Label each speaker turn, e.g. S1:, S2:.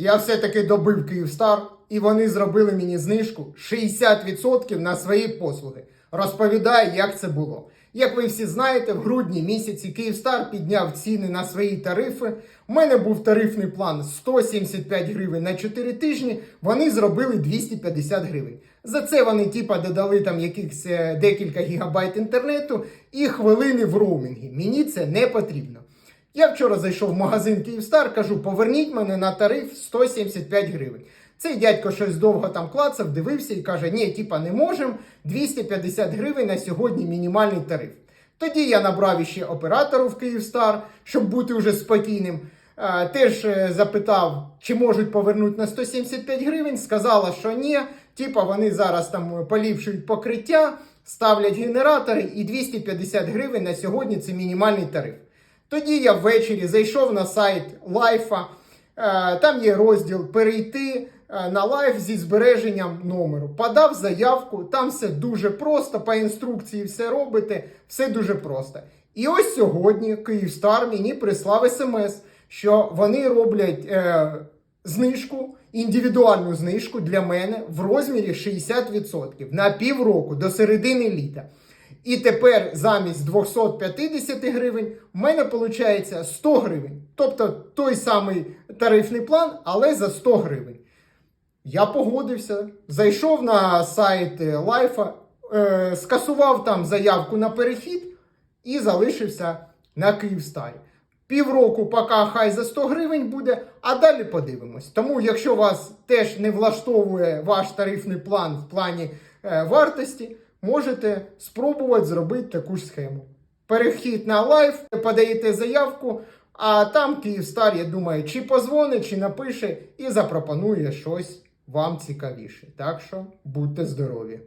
S1: Я все-таки добив Київстар, і вони зробили мені знижку 60% на свої послуги. Розповідаю, як це було. Як ви всі знаєте, в грудні місяці Київстар підняв ціни на свої тарифи. У мене був тарифний план 175 гривень на 4 тижні. Вони зробили 250 гривень. За це вони типа додали там якихось е, декілька гігабайт інтернету і хвилини в роумінгі. Мені це не потрібно. Я вчора зайшов в магазин Київстар, кажу, поверніть мене на тариф 175 гривень. Цей дядько щось довго там клацав, дивився і каже: ні, типа не можемо, 250 гривень на сьогодні мінімальний тариф. Тоді я набрав іще оператору в Київстар, щоб бути вже спокійним. Е, Теж е, запитав, чи можуть повернути на 175 гривень. Сказала, що ні. Типа вони зараз там поліпшують покриття, ставлять генератори і 250 гривень на сьогодні це мінімальний тариф. Тоді я ввечері зайшов на сайт Лайфа. Е, Там є розділ Перейти е, на лайф зі збереженням номеру. Подав заявку, там все дуже просто, по інструкції все робите, все дуже просто. І ось сьогодні Київстар мені прислав смс, що вони роблять е, знижку, індивідуальну знижку для мене в розмірі 60% на півроку до середини літа. І тепер замість 250 гривень в мене виходить 100 гривень. Тобто той самий тарифний план, але за 100 гривень. Я погодився, зайшов на сайт Лайфа, е, скасував там заявку на перехід і залишився на Київстарі. Півроку поки хай за 100 гривень буде, а далі подивимось. Тому, якщо вас теж не влаштовує ваш тарифний план в плані е, вартості, можете спробувати зробити таку ж схему. Перехід на лайф, подаєте заявку, а там Київстар, я думаю, чи позвонить, чи напише і запропонує щось вам цікавіше. Так що будьте здорові!